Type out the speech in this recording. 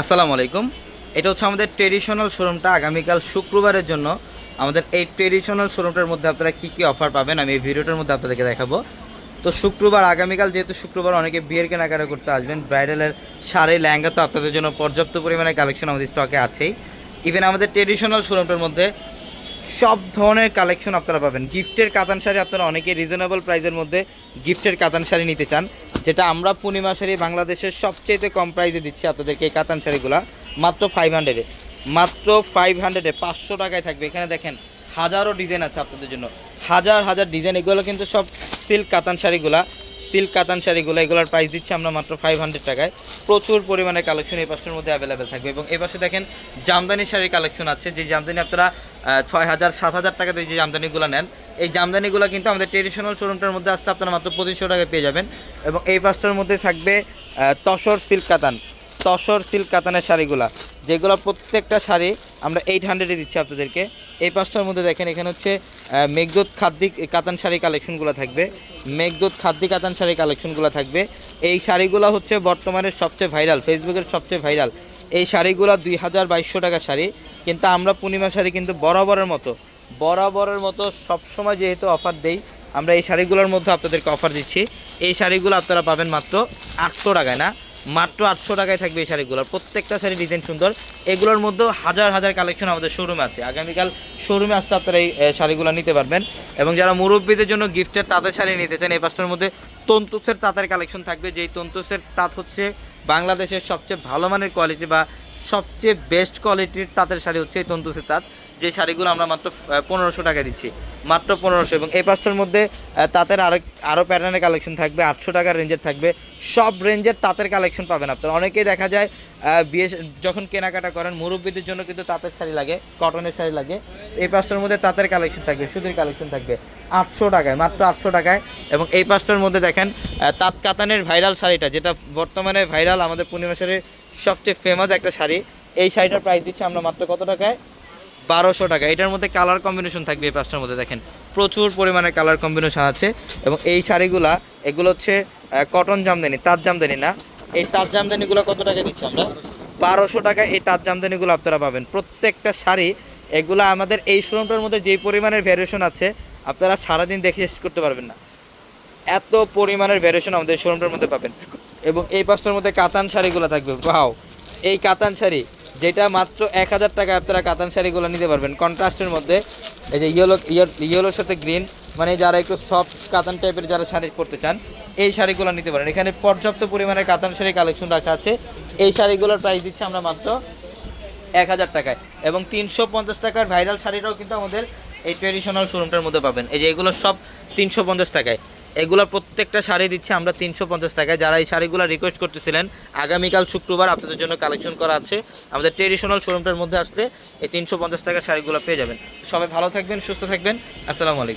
আসসালামু আলাইকুম। এটা হচ্ছে আমাদের ট্রেডিশনাল শোরুমটা আগামীকাল শুক্রবারের জন্য। আমাদের এই ট্রেডিশনাল শোরুমটার মধ্যে আপনারা কী কী অফার পাবেন আমি এই ভিডিওটার মধ্যে আপনাদেরকে দেখাবো। তো শুক্রবার, আগামীকাল যেহেতু শুক্রবার অনেকে বিয়ের কেনাকাটা করতে আসবেন ব্রাইডালের শাড়ি, লেহেঙ্গা তো আপনাদের জন্য পর্যাপ্ত পরিমাণে কালেকশন আমাদের স্টকে আছেই। ইভেন আমাদের ট্রেডিশনাল শোরুমটার মধ্যে সব ধরনের কালেকশন আপনারা পাবেন। গিফটের কাতান শাড়ি আপনারা অনেকে রিজনেবল প্রাইসের মধ্যে গিফটের কাতান শাড়ি নিতে চান। যেটা আমরা পূর্ণিমা শাড়ি বাংলাদেশের সবচেয়ে কম প্রাইসে দিচ্ছি আপনাদেরকে এই কাতান শাড়িগুলো, মাত্র ফাইভ হান্ড্রেডে মাত্র ফাইভ হান্ড্রেডে পাঁচশো টাকায় থাকবে। এখানে দেখেন হাজারো ডিজাইন আছে আপনাদের জন্য। হাজার হাজার ডিজাইন এগুলো কিন্তু সব সিল্ক কাতান শাড়িগুলা। সিল্ক, কাতান শাড়িগুলো এগুলোর প্রাইস দিচ্ছি আমরা মাত্র ফাইভ হান্ড্রেড টাকায়। প্রচুর পরিমাণে কালেকশন এই পাশের মধ্যে অ্যাভেলেবেল থাকবে। এবং এই পাশে দেখেন জামদানি শাড়ির কালেকশন আছে। যে জামদানি আপনারা ছয় হাজার সাত হাজার টাকাতে যে জামদানিগুলো নেন, এই জামদানিগুলো কিন্তু আমাদের ট্রেডিশনাল শোরুমটার মধ্যে আসতে আপনারা মাত্র পঁচিশশো টাকায় পেয়ে যাবেন। এবং এই পাশটার মধ্যে থাকবে তসর সিল্ক, কাতান। তসর সিল্ক, কাতানের শাড়িগুলা। যেগুলো প্রত্যেকটা শাড়ি আমরা এইট হান্ড্রেডে দিচ্ছি আপনাদেরকে। এই পাঁচটার মধ্যে দেখেন, এখানে হচ্ছে মেঘদোত খাদ্যি কাতান শাড়ি কালেকশনগুলো থাকবে। মেঘদোত খাদ্যি কাতান শাড়ি কালেকশনগুলো থাকবে। এই শাড়িগুলো হচ্ছে বর্তমানে সবচেয়ে ভাইরাল ফেসবুকের সবচেয়ে ভাইরাল এই শাড়িগুলো দুই হাজার বাইশশো টাকা শাড়ি। কিন্তু আমরা পূর্ণিমা শাড়ি কিন্তু বরাবরের মতো বরাবরের মতো সবসময় যেহেতু অফার দেই, আমরা এই শাড়িগুলোর মধ্যে আপনাদেরকে অফার দিচ্ছি। এই শাড়িগুলো আপনারা পাবেন মাত্র আটশো টাকায়, না? মাত্র আটশো টাকায় থাকবে এই শাড়িগুলো। প্রত্যেকটা শাড়ি ডিজাইন সুন্দর। এগুলোর মধ্যেও হাজার হাজার কালেকশন আমাদের শোরুমে আছে। আগামীকাল শোরুমে আসতে আপনারা এই শাড়িগুলো নিতে পারবেন। এবং যারা মুরব্বীদের জন্য গিফটের তাঁতের শাড়ি নিতে চান, এই পাঁচটার মধ্যে তন্তুসের তাঁতের কালেকশন থাকবে। যেই তন্তুসের তাঁত হচ্ছে বাংলাদেশের সবচেয়ে ভালো মানের কোয়ালিটি বা সবচেয়ে বেস্ট কোয়ালিটির তাঁতের শাড়ি হচ্ছে এই তন্তুসের তাঁত। যে শাড়িগুলো আমরা মাত্র পনেরোশো টাকা দিচ্ছি। মাত্র পনেরোশো। এবং এই পাঁচটার মধ্যে তাঁতের আরও আরও প্যাটার্নের কালেকশন থাকবে, আটশো টাকার রেঞ্জের থাকবে। সব রেঞ্জের তাঁতের কালেকশন পাবেন আপনারা। অনেকেই দেখা যায় বিয়ে, যখন কেনাকাটা করেন, মুরব্বীদের জন্য কিন্তু তাঁতের শাড়ি লাগে কটনের শাড়ি লাগে। এই পাঁচটার মধ্যে তাঁতের কালেকশন থাকবে, সুতির কালেকশন থাকবে, আটশো টাকায়, মাত্র আটশো টাকায়। এবং এই পাঁচটার মধ্যে দেখেন তাঁত কাতানের ভাইরাল শাড়িটা, যেটা বর্তমানে ভাইরাল আমাদের পূর্ণিমা শাড়ির সবচেয়ে ফেমাস একটা শাড়ি। এই শাড়িটার প্রাইস দিচ্ছি আমরা মাত্র কত টাকায়? বারোশো টাকা। এটার মধ্যে কালার কম্বিনেশন থাকবে এই পাঁচটার মধ্যে, দেখেন। প্রচুর পরিমাণে কালার কম্বিনেশন আছে এবং এই শাড়িগুলা, এগুলো হচ্ছে কটন জামদানি, তাঁত জামদানি না। এই তাঁত জামদানিগুলো কত টাকা দিচ্ছি আমরা? বারোশো টাকা এই তাঁত জামদানিগুলো আপনারা পাবেন। প্রত্যেকটা শাড়ি, এগুলো আমাদের এই শোরুমটার মধ্যে যেই পরিমাণের ভ্যারিয়েশন আছে, আপনারা সারাদিন দেখে শেষ করতে পারবেন না। এত পরিমাণের ভ্যারিয়েশন আমাদের শোরুমটার মধ্যে পাবেন। এবং এই পাঁচটার মধ্যে কাতান শাড়িগুলো থাকবে। ভাও এই কাতান শাড়ি যেটা মাত্র এক হাজার টাকায় আপনারা কাতান শাড়িগুলো নিতে পারবেন। কন্ট্রাস্টের মধ্যে এই যে ইয়েলো ইয়েলোর সাথে গ্রিন মানে যারা একটু সফট কাতান টাইপের যারা শাড়ি পরতে চান, এই শাড়িগুলো নিতে পারেন। এখানে পর্যাপ্ত পরিমাণে কাতান শাড়ি কালেকশন রাখা আছে। এই শাড়িগুলোর প্রাইস দিচ্ছে আমরা মাত্র এক হাজার টাকায়। এবং তিনশো পঞ্চাশ টাকার ভাইরাল শাড়িটাও কিন্তু আমাদের এই ট্রেডিশনাল শোরুমটার মধ্যে পাবেন। এই যে এগুলো সব তিনশো পঞ্চাশ টাকায়। এগুলো প্রত্যেকটা শাড়ি দিচ্ছে আমরা তিনশো পঞ্চাশ টাকায়। যারা এই শাড়িগুলো রিকোয়েস্ট করতেছিলেন, আগামীকাল শুক্রবার আপনাদের জন্য কালেকশন করা আছে। আমাদের ট্রেডিশনাল শোরুমটার মধ্যে আসলে এই তিনশো পঞ্চাশ টাকার শাড়িগুলো পেয়ে যাবেন। সবাই ভালো থাকবেন, সুস্থ থাকবেন। আসসালামু আলাইকুম।